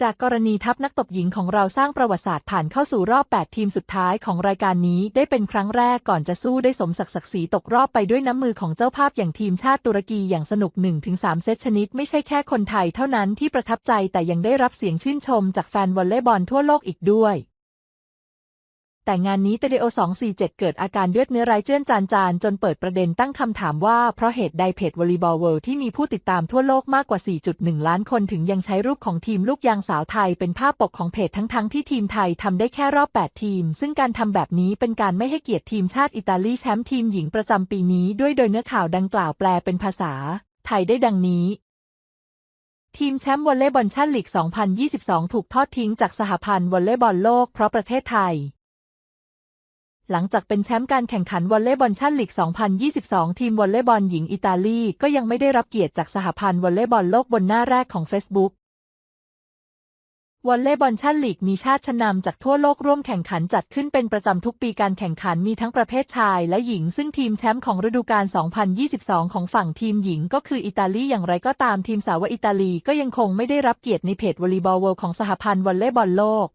จากกรณีทัพนักตบหญิงของเราสร้างประวัติศาสตร์ผ่านเข้าสู่รอบ 8 ทีมสุดท้ายของรายการนี้ได้เป็นครั้งแรกก่อนจะสู้ได้สมศักดิ์ศักดิ์ศรีตกรอบไปด้วยน้ำมือของเจ้าภาพอย่างทีมชาติตุรกีอย่างสนุก 1-3 เซตชนิด ไม่ใช่แค่คนไทยเท่านั้นที่ประทับใจแต่ยังได้รับเสียงชื่นชมจากแฟนวอลเลย์บอลทั่วโลกอีกด้วย แต่งานนี้เตเดโอ247 เกิดอาการเลือดเนื้อร้ายเจื้อนจานจานจนเปิดประเด็นตั้งคำถามว่า เพราะเหตุใดเพจวอลเลย์บอลเวิลด์ที่มีผู้ติดตามทั่วโลกมากกว่า 4.1 ล้านคนถึงยังใช้รูปของทีมลูกยางสาวไทยเป็นภาพปกของเพจทั้งๆที่ทีมไทยทำได้แค่รอบ 8 ทีม ซึ่งการทำแบบนี้เป็นการไม่ให้เกียรติทีมชาติอิตาลีแชมป์ทีมหญิงประจำปีนี้ด้วยโดยเนื้อข่าวดังกล่าวแปลเป็นภาษา ไทยได้ดังนี้ทีมแชมป์วอลเลย์บอลชาติลีก 2022 ถูกทอดทิ้งจากสหพันธ์วอลเลย์บอลโลกเพราะประเทศไทย หลังจากเป็นแชมป์การแข่งขันวอลเลย์บอลชาติลีก 2022 ทีมวอลเลย์บอลหญิงอิตาลีก็ยังไม่ได้รับเกียรติจากสหพันธ์วอลเลย์บอลโลกบนหน้าแรกของ Facebook วอลเลย์บอลชาติลีกมีชาติชั้นนำจากทั่วโลกร่วมแข่งขันจัดขึ้นเป็นประจำทุกปีการแข่งขันมีทั้งประเภทชายและหญิง ซึ่งทีมแชมป์ของฤดูกาล 2022 ของฝั่งทีมหญิงก็คืออิตาลีอย่างไรก็ตามทีมสาวอิตาลีก็ยังคงไม่ได้รับเกียรติในเพจวอลเลย์บอลเวิลด์ของสหพันธ์วอลเลย์บอลโลก